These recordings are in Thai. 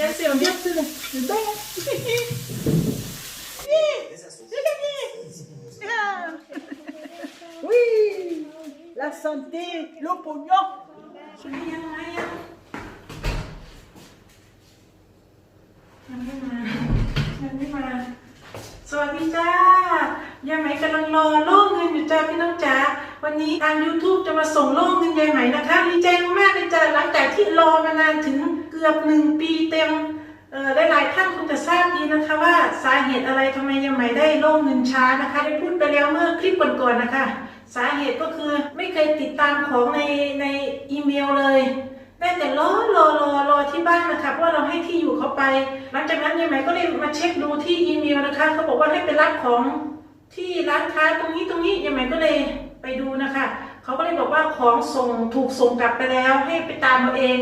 Gel Selam yap dedim. Dayan. Oui, la santé, le pognon. ยังไม่มายังไม่มาสวัสดีจ้ายายไหมกำลังรอโล่เงินอยู่จ้าพี่น้องจ๋าวันนี้ทาง YouTube จะมาส่งโล่เงินยายไหมนะคะดีใจมากเลยจ้าหลังจากที่รอมานานถึงกือบหนึ่งปีเต็มหลายยท่านคงจะทราบดีนะคะว่าสาเหตุอะไรทำไมยังไม่ได้โล่งเงินช้านะคะ ได้พูดไปแล้วเมื่อคลิปก่อนๆนะคะ สาเหตุก็คือไม่เคยติดตามของในในอีเมลเลยได้แต่รอรอรอรอที่บ้านนะคะเพราะเราให้ที่อยู่เขาไปหลังจากนั้นยังไงก็เลยมาเช็คดูที่อีเมลนะคะเขาบอกว่าให้ไปรับของที่ร้านค้าตรงนี้ตรงนี้ยังไงก็เลยไปดูนะคะเขาก็เลยบอกว่าของส่งถูกส่งกลับไปแล้วให้ไปตามเราเอง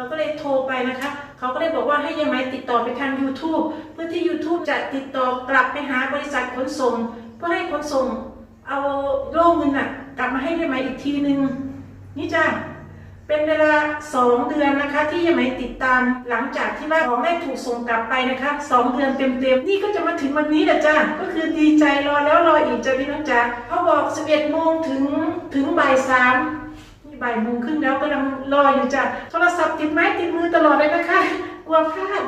เราก็เลยโทรไปนะคะ เขาก็เลยบอกว่าให้ยังไงติดต่อไปทาง YouTube เพื่อที่ YouTube จะติดต่อกลับไปหาบริษัทขนส่ง เพื่อให้ขนส่งเอาโล่เงินอ่ะกลับมาให้ยด้ไหมอีกทีนึงนี่จ้าเป็นเวลา 2 เดือนนะคะ ที่ยังไม่ติดตามหลังจากที่ว่าของได้ถูกส่งกลับไปนะคะ2เดือนเต็มๆนี่ก็จะมาถึงวันนี้แหละจ้าก็คือดีใจรอแล้วรออีกจ้ะพี่น้องจ้าเขาบอก11โมงถึงถึงบ่ายสามบ่ายโมงครึ่งแล้วกำลังรออยู่จ้ะโทรศัพท์ติดไม้ติดมือตลอดเลยนะคะกลัวพลาด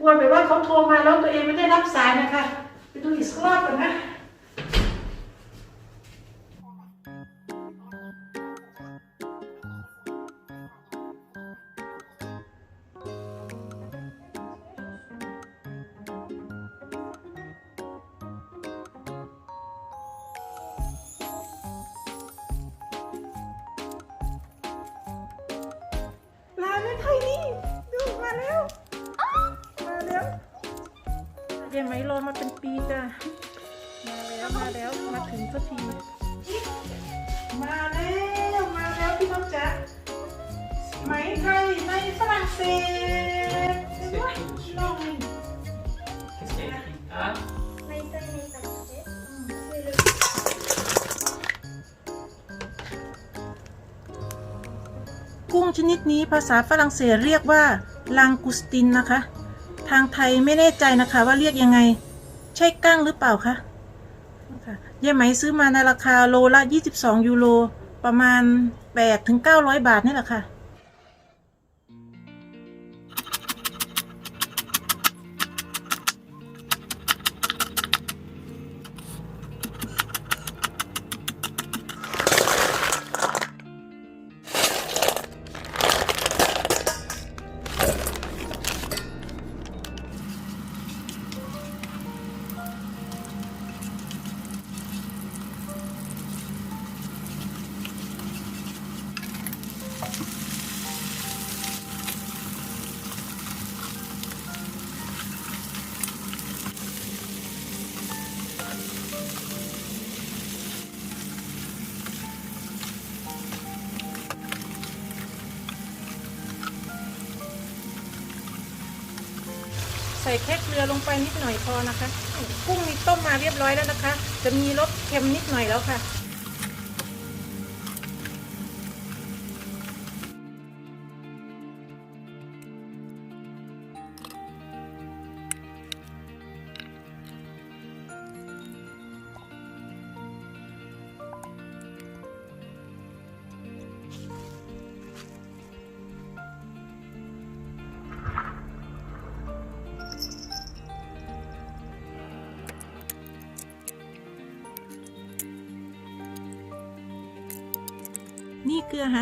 กลัวแบบว่าเขาโทรมาแล้วตัวเองไม่ได้รับสายนะคะ ไปดูอีกรอบก่อนนะแล้วมาถึงสักที มาแล้ว มาแล้วพี่น้องจ๊ะไหมไทยในฝรั่งเศสกุ้งชนิดนี้ภาษาฝรั่งเศสเรียกว่าลังกุสตินนะคะ ทางไทยไม่แน่ใจนะคะว่าเรียกยังไง ใช่กั้งหรือเปล่าคะยายไหม ซื้อมาในราคาโลละ 22 ยูโร ประมาณ 8-900 บาท นี่แหละค่ะใส่แค่เกลือลงไปนิดหน่อยพอนะคะกุ้งนี่ต้มมาเรียบร้อยแล้วนะคะ จะมีรสเค็มนิดหน่อยแล้วค่ะ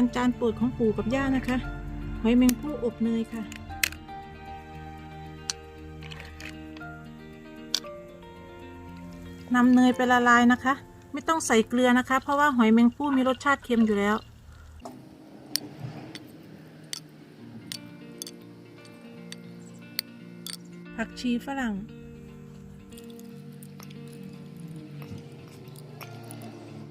านจานโปรดของปู่กับ ย่า นะคะ หอยแมงผู้อบเนยค่ะนำเนยไปละลายนะคะ ไม่ต้องใส่เกลือ นะคะ เพราะว่าหอยแมงผู้มีรสชาติเค็มอยู่ แล้ว ผักชีฝรั่ง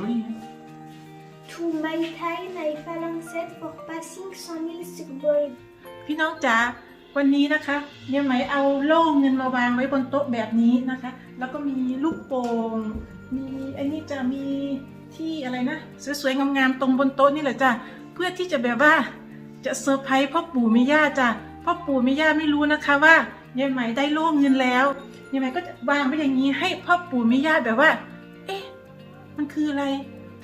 joli. Hein to my time I f o n set for passing some l s b o y พี่น้องจ๋าวันนี้นะคะเนี่ยไหมเอาโล่งเงินมาวางไว้บนโต๊ะแบบนี้นะคะ แล้วก็มีลูกโป่งมีไอ้นี่จะมีที่อะไรนะ สวยๆงามๆตรงบนโต๊ะนี่แหละจ้ะเพื่อที่จะแบบว่า จะเซอร์ไพรส์พ่อปู่แม่ย่าจ้ะพ่อปู่แม่ย่าไม่รู้นะคะว่าเนี่ยไหมได้โล่งเงินแล้วเนี่ยไหมก็จะวางไว้อย่างนี้ให้พ่อปู่แม่ย่าแบบว่ามันคืออะไร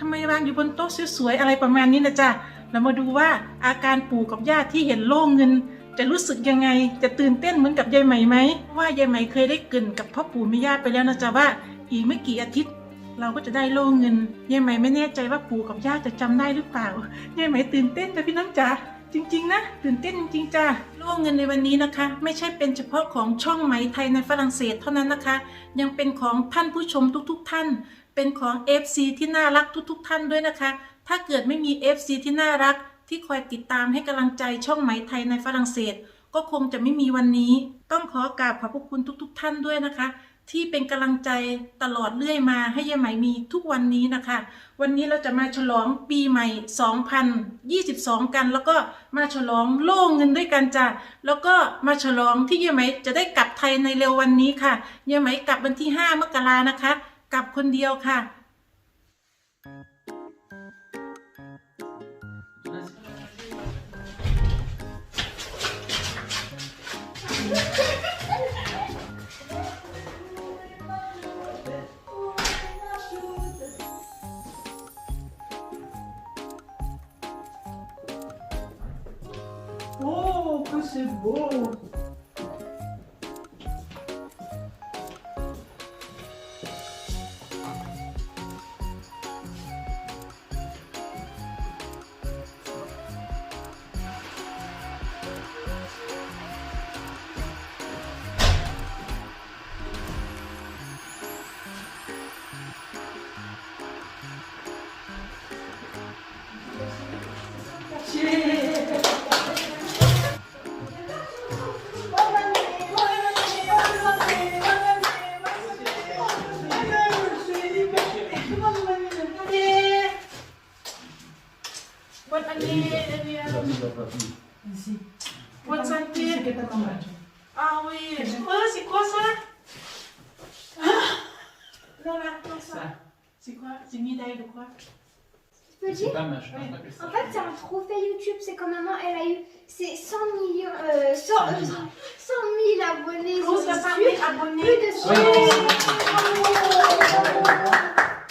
ทำไมวางอยู่บนโต๊ะสวยๆอะไรประมาณนี้นะจ๊ะเรามาดูว่าอาการปู่กับย่าที่เห็นโล่งเงิน จะรู้สึกยังไง จะตื่นเต้นเหมือนกับยายใหม่ไหม ว่ายายใหม่เคยได้กลิ่นกับพ่อปู่แม่ย่าไปแล้วนะจ๊ะว่าอีกไม่กี่อาทิตย์ เราก็จะได้โล่งเงินยายใหม่ไม่แน่ใจว่าปู่กับย่าจะจำได้หรือเปล่า ยายใหม่ตื่นเต้นจ้ะพี่น้องจ๋าจริง ๆนะ ตื่นเต้นจริงจ้าโล่งเงินในวันนี้นะคะ ไม่ใช่เป็นเฉพาะของช่องไหมไทยในฝรั่งเศส เท่านั้นนะคะ ยังเป็นของท่านผู้ชมทุกๆ ท่านเป็นของ FC ที่น่ารักทุกๆ ท่านด้วยนะคะ ถ้าเกิดไม่มี FC ที่น่ารักที่คอยติดตามให้กำลังใจช่องไหมไทยในฝรั่งเศส ก็คงจะไม่มีวันนี้ ต้องขอกราบขอบพระคุณทุกๆทท่านด้วยนะคะ ที่เป็นกำลังใจตลอดเรื่อยมา ให้ยายไหมมีทุกวันนี้นะคะ วันนี้เราจะมาฉลองปีใหม่ 2022 กัน แล้วก็มาฉลองโล่งเงินด้วยกันจ้ะ แล้วก็มาฉลองที่ยายไหมจะได้กลับไทยในเร็ววันนี้ค่ะยายไหมกลับวันที่5มกรานะคะกับคนเดียวค่ะ โอ้ คุณสิบบ C'est Oh, c'est quoi ça ah Non, là, ça, C'est quoi C'est une médaille de quoi Tu peux dire En fait, c'est un trophée YouTube. C'est quand maman, elle a eu 100 000... euh, 100, 000 abonnés. Gros, sur YouTube, Plus de 100 000.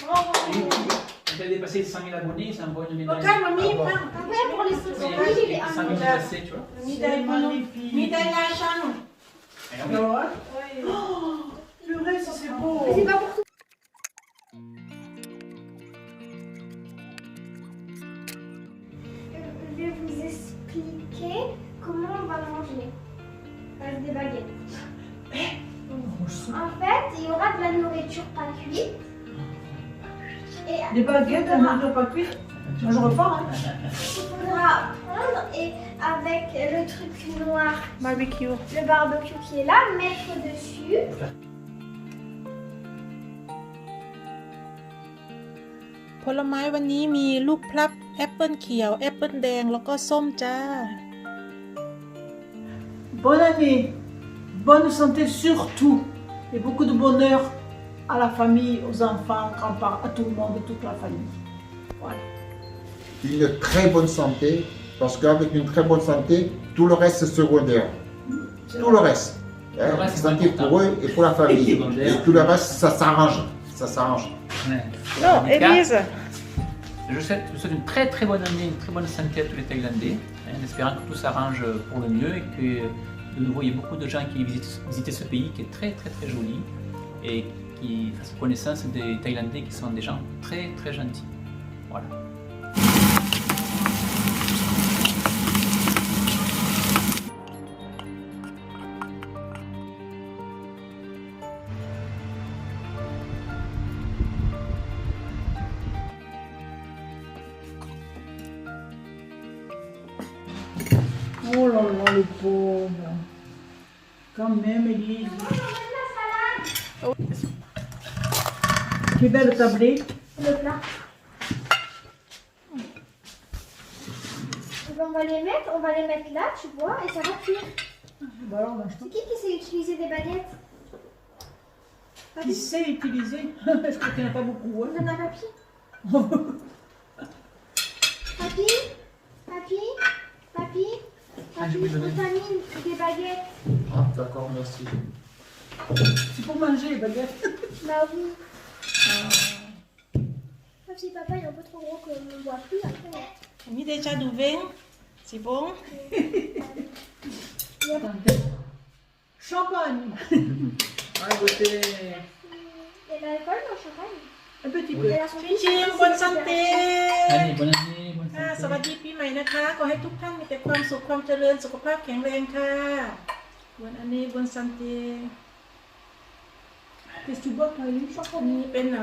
Bravo. elle a dépassé 100 000 abonnés, c'est un bon médaille. Ok, mamie, prends. pour les soutiens, il est un médaille. Médaille, Tu médaille, tu médaille, médaille, médaille, non, c'est beau. c'est pas pour tout. Je vais vous expliquer comment on va manger avec des baguettes. en fait, il y aura de la nourriture pas cuite. des baguettes à nourriture pas cuite moi, je repars. Hein. On faudra prendre et avec le truc noir. Barbecue. Le barbecue qui est là, mettre dessus. dessus. ผลไม้วันนี้มีลูกพลับแอปเปิลเขียวแอปเปิลแดงแล้วก็ส้มจ้า Bonne année bonne santé surtout et beaucoup de bonheur à la famille aux enfants grands-parents à tout le monde toute la famille voilà une très bonne santé, parce qu'avec une très bonne santé, tout le reste se secondaire. Tout le reste. Hein, c'est santé pour eux et pour la famille. et tout le reste, ça s'arrange. Ça s'arrange. Non, je, souhaite une très très bonne année, une très bonne santé à tous les Thaïlandais, hein, en espérant que tout s'arrange pour le mieux et que de nouveau il beaucoup de gens qui visitent, ce pays qui est très très très joli et qui fassent connaissance des Thaïlandais qui sont des gens très très gentils. Voilà. le pauvres. Quand même, il Tu Quelle le tablé Le plat. on va les mettre, on va les mettre là, tu vois, et ça va cuire. Bah bah, c'est qui qui sait utiliser des baguettes Qui sait utiliser Parce que tu n'as pas beaucoup, hein. On en a papier. des baguettes. Ah, d'accord, merci. C'est pour manger les baguettes. Bah oui. Ah. Ah, si papa il est un peu trop gros que ne voit plus après. Hein. J'ai mis déjà du vin. C'est bon oui. Champagne Ah, beauté Il y a de l'alcool dans le champagne Un petit peu. Bonne santé Allez, bonne année ค่ะสวัสดีปีใหม่นะคะขอให้ทุกท่านมีแต่ความสุขความเจริญสุขภาพแข็งแรงค่ะวันอันนี้บนซันเจติดชูบอร์ไทยลี่นช็อกโกแลตเป็นน้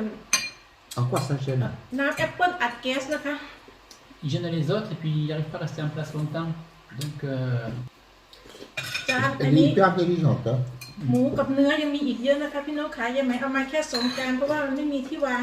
En quoi ça gêne ำน้ำแอปเปิลอัดแก๊สนะคะ Ils gênent les autres et puis ils n'arrivent pas à rester en place longtemps. Donc, euh, านัน Elle นี้ est hyper intelligente. Hein. หมูกับเนื้อยังมีอีกเยอะนะคะพี่น้องขายยังไหมเอามาแค่สองจานเพราะว่ามันไม่มีที่วาง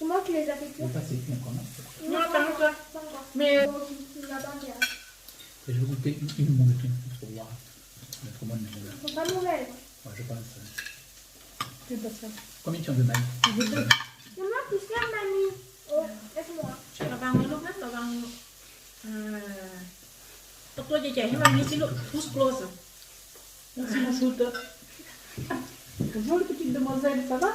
C'est moi les as fait. Mais Non, pas encore. Mais. Euh, je vais goûter une, une minute pour voir. Mais comment pas mauvaise. je pense. C'est pas ça. Combien tu en veux, Mamie Deux. Oh, laisse-moi. Tu vas Deux. un avoir un autre. Toi, tu Deux. Deux. petite demoiselle, ça va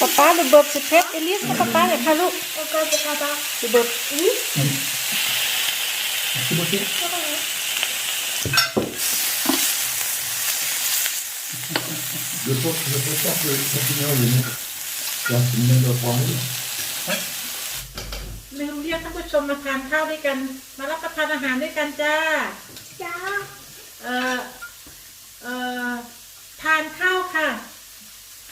ป๊าป๊าดูเบิบสดเพชรเอลิสมาปพาป๊าหน่ยค่ะลูกิร์ปดูเบิร์าดูเบิบอืดูเบิบสิดูร์กดูเวิร์บดูจับที่นี่เอ์อยู่นี่จับที่นี่เรา้องเลยลืมเรียกท่านผู้ชมมาทานข้าวด้วยกัน มารับประทานอาหารด้วยกันจ้าจ้าเอ่อ เอ่อ ทานข้าวค่ะ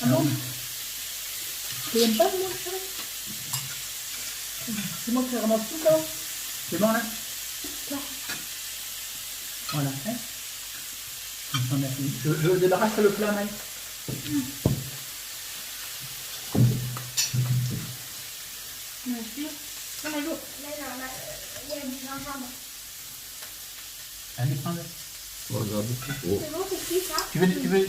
Ah bon Tu n'aimes pas, moi, ça C'est moi qui ramasse tout, là C'est bon, là Voilà, hein je, je débarrasse le plat, Mike. Merci. il y a du gingembre. Allez, prends-le. Oh, c'est bon, c'est ça tu veux, tu veux,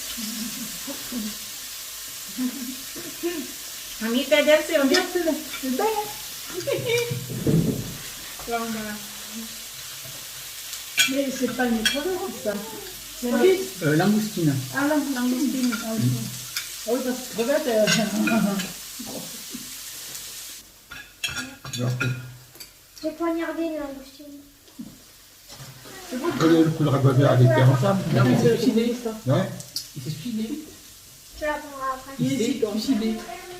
On est adapté, on vient de C'est bon hein Mais c'est pas une province, ça. C'est oui. euh, Langoustine. Ah, langoustine. Ah oui. Mm. Ah oui, parce que crevette. Euh... J'ai poignardé une langoustine. Connais le coup de ragoût avec les ensemble. Non, mais c'est suicidé ça. Ouais. Il s'est filé. Tu après. Il s'est filé.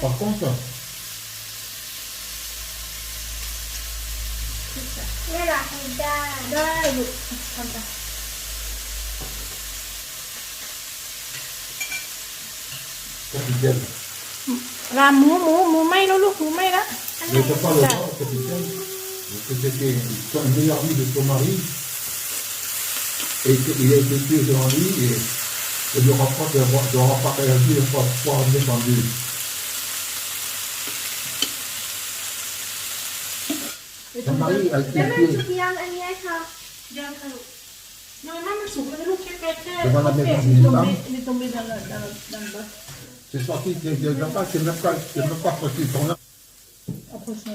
Par contre, capitaine, je ne peux pas le voir, capitaine, parce que c'était meilleur de ton mari. Et il a été tué devant lui et, il de pas de, de remporter la vie et en Marie a été tuée euh, devant la maison C'est sorti il y la dans c'est même pas, c'est même pas possible. Approche-le,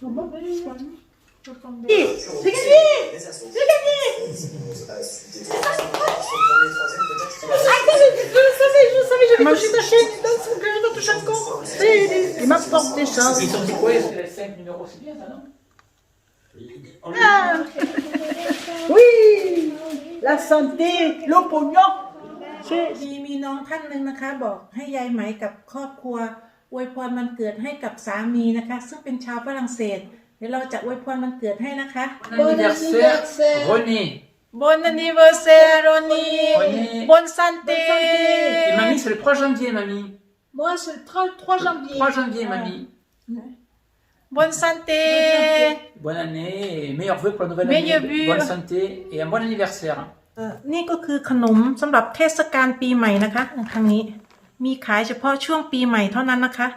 Çabuk verin Moi, je suis que je encore. Il m'apporte des chance. Ils dit quoi Les 5 numéros, c'est bien ça, non Oui La santé, le pognon มีน้องท่านหนึ่งนะคะอวยพรวันเกิดให้กับสามีนะคะ ซึ่งเป็นชาวฝรั่งเศสเดี๋ยวเราจะอวยพรวันเกิดให้นะคะบอนเซอร์โรนีบอนนิเวอร์เซอร์โรนีบอนซันเตีมามี่เป็น3 j a n v ร e r มามี่ moi c'est 3 janvier 3 janvier มามี่ bonne santé bonne année meilleurs vœux pour la nouvelle année bonne santé et un bon anniversaire นี่ก็คือขนมสำหรับเทศกาลปีใหม่นะคะครั้งนี้มีขายเฉพาะช่วงปีใหม่เท่านั้นนะคะ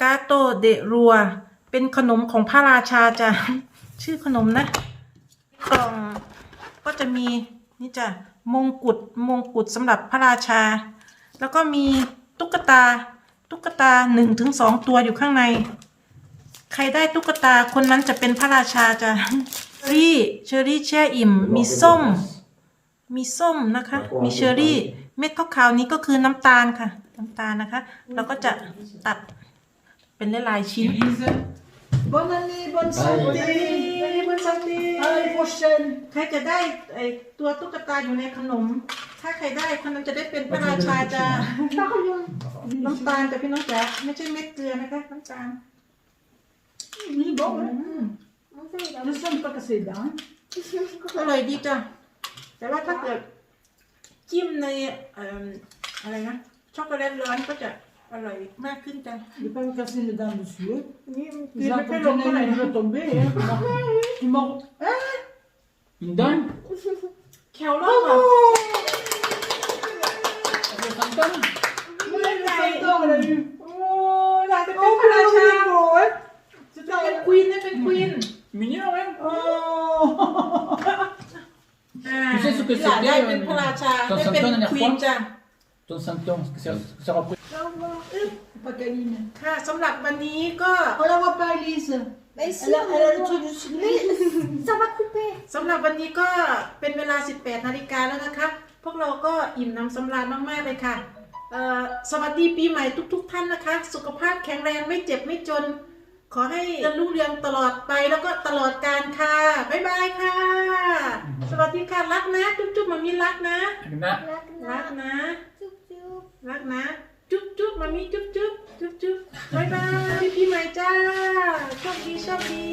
กาโตเดรัว เป็นขนมของพระราชาจ้ะชื่อขนมนะกล่องก็จะมีนี่จ้ะมงกุฎมงกุฎสำหรับพระราชา แล้วก็มีตุ๊กตา ตุ๊กตาหนึ่งถึงสองตัวอยู่ข้างใน ใครได้ตุ๊กตาคนนั้นจะเป็นพระราชาจ้ะเชอรี่เชอรี่แช่อิ่ม มีส้ม มีส้มนะคะมีเชอรี่เม็ดขาวๆนี้ก็คือน้ำตาลค่ะ น้ำตาลนะคะ เราก็จะตัดเป็นลายชิ้นบอนนี่บอน e ันตีบอน n ันตีใครจะได้ตัวตุ๊กตาอยู่ในขนม ถ้าใครได้คนนั้นจะได้เป็นพระราชาจ้าน้ำตาลแต่พี่น้องจ๋าไม่ใช่เม็ดเกลือนะคะน้ำตาลนี่บอกนะ hein? Je ป e n กระ s que อร่อยดีจ้ะแต่ว่าถ้าเกิดจิ้มในเอิ่มอะไรนะช็อกโกแลตร้อนก็จะอร่อยมากขึ้นจัง Je vais pas me casser les dents dessus. นี่คื J'ai อ la ไม่ค่อยลง coquenelle, เท่าไหร่ elle va tomber. Hein. Tu mords. Hein Une dame แคลร่อน Le fantôme ไม่เป็น Le ไร fantôme, elle a eu. โอ้หลานจะเป็นพระราชา Oh, จะเป็นควีนจะเป็นควีน Mignon, hein โอ้ Tu sais ce que c'est bien Ton symptôme, la dernière fois Ton symptôme, ce que ça, ce que ça représente ปากกาลินค่ะสำหรับวันนี้ก็ On la voit pas Elise Mais si, elle, elle a le truc du Mais ça va couper สำหรับวันนี้ก็เป็นเวลา 18 นาฬิกาแล้วนะคะ พวกเราก็อิ่มน้ำสำราญมากๆเลยค่ะสวัสดีปีใหม่ทุก ๆ ท่านนะคะ สุขภาพแข็งแรงไม่เจ็บไม่จนขอให้เจรรุ่งเรืองตลอดไปแล้วก็ตลอดการค่ะ บ๊ายบายค่ะ สวัสดีค่ะรักนะ จุ๊บจุ๊บมามีรักนะรักรันะกนะจุ๊บจุ๊บรักนะ จุ๊บจุ๊บมามีจุ๊บจุ๊บจุ๊บจุ๊บบายบายพี่ใหม่จ้าโชคดีโชคดี